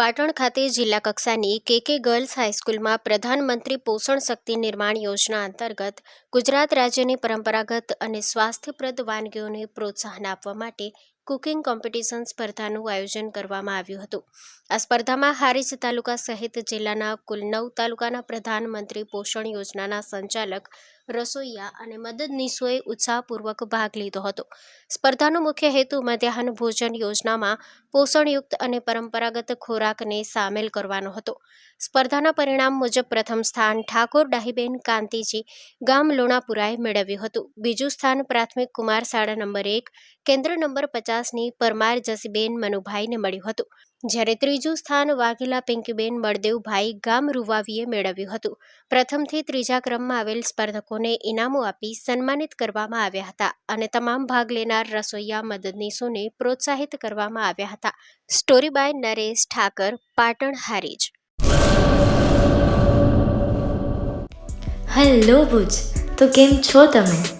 પાટણ ખાતે જિલ્લા કક્ષાની કેકે ગર્લ્સ હાઈસ્કૂલમાં પ્રધાનમંત્રી પોષણ શક્તિ નિર્માણ યોજના અંતર્ગત ગુજરાત રાજ્યની પરંપરાગત અને સ્વાસ્થ્યપ્રદ વાનગીઓને પ્રોત્સાહન આપવા માટે કુકિંગ કોમ્પિટિશન સ્પર્ધાનું આયોજન કરવામાં આવ્યું હતું. આ સ્પર્ધામાં હારીજ તાલુકા સહિત જિલ્લાના કુલ નવ તાલુકાના પ્રધાનમંત્રી પોષણ યોજનાના સંચાલક રસોઈયા અને મદદનીશોએ ઉત્સાહપૂર્વક ભાગ લીધો હતો. સ્પર્ધાનો મુખ્ય હેતુ મધ્યાહન ભોજન યોજનામાં પોષણયુક્ત અને પરંપરાગત ખોરાકને સામેલ કરવાનો હતો. સ્પર્ધાના પરિણામ મુજબ પ્રથમ સ્થાન ઠાકોર ડાહીબેન કાંતિજી ગામ લુણાપુરાએ મેળવ્યું હતું. બીજું સ્થાન પ્રાથમિક કુમાર શાળા નંબર એક, કેન્દ્ર નંબર પચાસની પરમાર જસીબેન મનુભાઈને મળ્યું હતું. જ્યારે ત્રીજું સ્થાન વાઘેલા પિંકીબેન બળદેવભાઈ ગામ રૂવાવીએ મેળવ્યું હતું. પ્રથમથી ત્રીજા ક્રમમાં આવેલ સ્પર્ધકોને ઇનામો આપી સન્માનિત કરવામાં આવ્યા હતા અને તમામ ભાગ લેનાર રસોઈયા મદદનીશોને પ્રોત્સાહિત કરવામાં આવ્યા હતા. Story by Naresh Thakar, Patan Harij. Hello Bhuj, તો કેમ છો તમે?